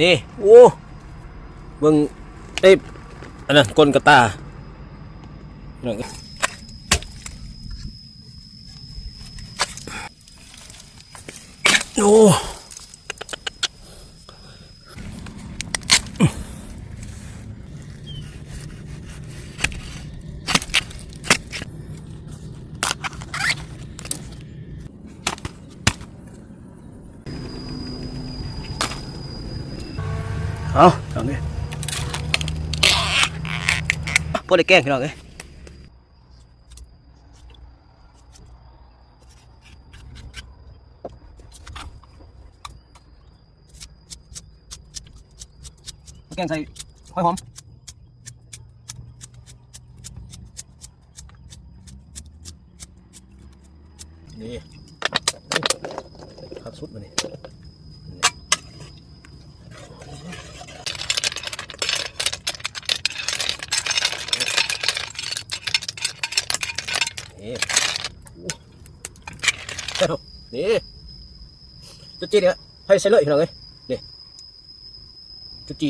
นี่ โอ้เบิ่งเอ้ยอันนั้นก้นกระตาโอ้ เอาเอาเนี่ยพวกได้แกล้งพี่น้องเอ้ยแกงใส่หอยหอมนี่ขับสุดมานี่ นี่เจ้านี่จุดจีเนี่ยให้ใส่เลยพี่น้องเอ้ยนี่จุดจี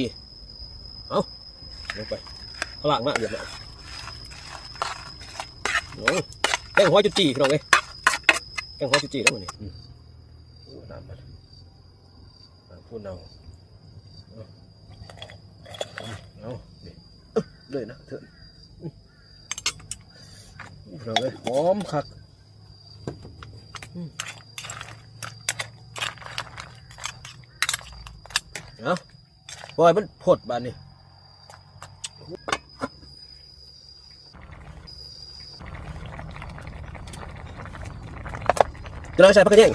เอาลงไปข้างล่างมากเดี๋ยวนะโอ้แกงหัวจุดจีพี่น้องเอ้ย แกงหัวจีจีแล้วมันนี่โอ้น้ำมันน้ำพูดเอาเอาเอานี่อึ๊บเลยนะเถอะอื้อ เราเลยหอมคักเอาปล่อยมันพดบานนี่จะเราใส่ผักกระเทียม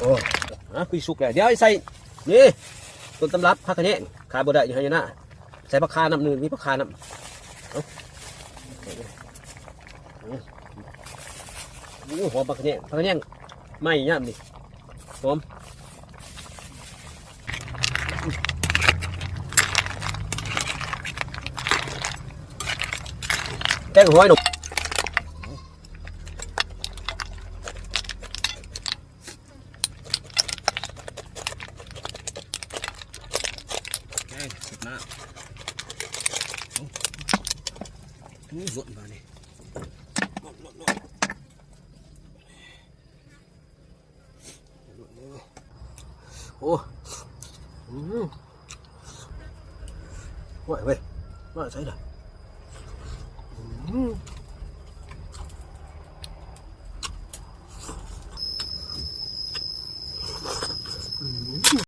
โอ้ฮะคุยสุกเลยเดี๋ยวใส่ นี่ต้นตำรับผักกระเทียมขายบ่ได้อยู่ให้ยนะใส่ผักคาน้ำหนึ่งมีผักคาน้ำ เอาโอ้โหหอมผักกระเทียมผักกระเทียมไหม่ย่ำนี่หอมแกงหัวไอ้หนุ่ม แกงสุดหน้าเอาอู้สดมาเนี่ยล โอ้อืมไหวเวว่าใช่ละอืม